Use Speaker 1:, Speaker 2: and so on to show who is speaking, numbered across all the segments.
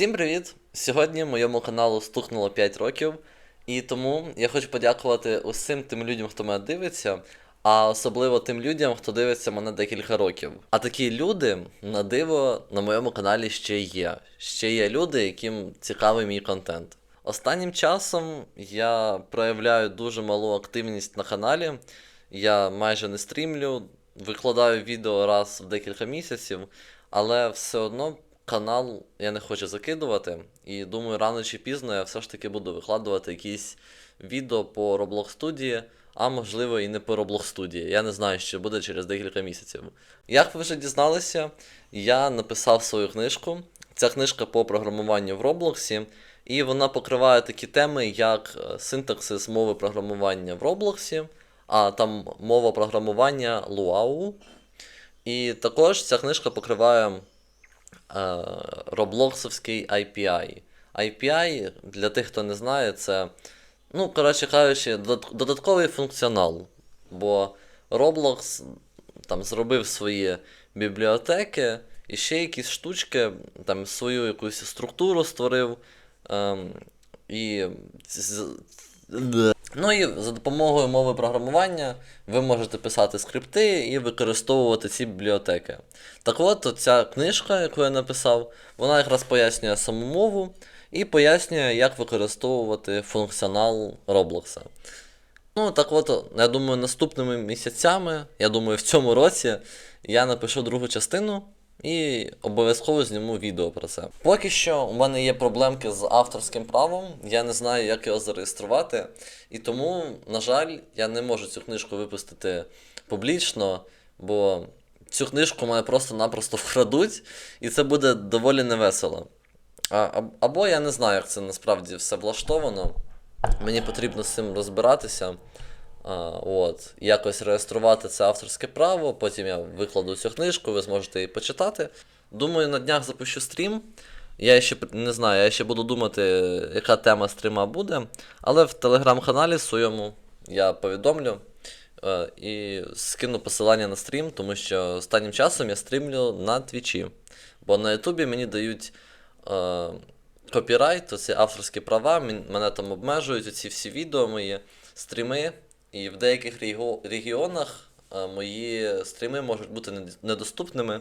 Speaker 1: Всім привіт! Сьогодні моєму каналу стукнуло 5 років, і тому я хочу подякувати усім тим людям, хто мене дивиться, а особливо тим людям, хто дивиться мене декілька років. А такі люди, на диво, на моєму каналі ще є. Ще є люди, яким цікавий мій контент. Останнім часом я проявляю дуже малу активність на каналі. Я майже не стрімлю, викладаю відео раз в декілька місяців, але все одно канал я не хочу закидувати. І думаю, рано чи пізно я все ж таки буду викладувати якісь відео по Roblox студії, а можливо і не по Roblox студії. Я не знаю, що буде через декілька місяців. Як ви вже дізналися, я написав свою книжку. Ця книжка по програмуванню в Роблоксі, і вона покриває такі теми, як е, синтаксис мови програмування в Роблоксі, а там мова програмування Luau. І також ця книжка покриває роблоксовський IPI. IPI, для тих, хто не знає, це, ну, коротше кажучи, додатковий функціонал. Бо Roblox там зробив свої бібліотеки і ще якісь штучки, там свою якусь структуру створив. Ем, і Ну і за допомогою мови програмування ви можете писати скрипти і використовувати ці бібліотеки. Так от, ця книжка, яку я написав, вона якраз пояснює саму мову і пояснює, як використовувати функціонал Roblox. Ну, так от, я думаю, наступними місяцями, я думаю, в цьому році я напишу другу частину і обов'язково зніму відео про це. Поки що у мене є проблемки з авторським правом, я не знаю, як його зареєструвати, і тому, на жаль, я не можу цю книжку випустити публічно, бо цю книжку мене просто-напросто вкрадуть, і це буде доволі невесело. А, або я не знаю, як це насправді все влаштовано. Мені потрібно з цим розбиратися. А, от, якось реєструвати це авторське право, потім я викладу цю книжку, ви зможете її почитати. Думаю, на днях запущу стрім. Я ще не знаю, я ще буду думати, яка тема стріма буде. Але в телеграм-каналі своєму я повідомлю е, і скину посилання на стрім, тому що останнім часом я стрімлю на твічі. Бо на Ютубі мені дають е, копірайт, оці авторські права, мен- мене там обмежують оці всі відео, мої стріми. І в деяких регіонах е, мої стріми можуть бути недоступними.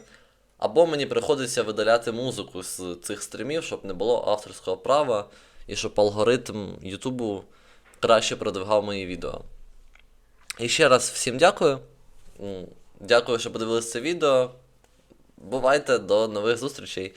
Speaker 1: Або мені приходиться видаляти музику з цих стрімів, щоб не було авторського права, і щоб алгоритм Ютубу краще продвигав мої відео. І ще раз всім дякую. Дякую, що подивилися це відео. Бувайте до нових зустрічей.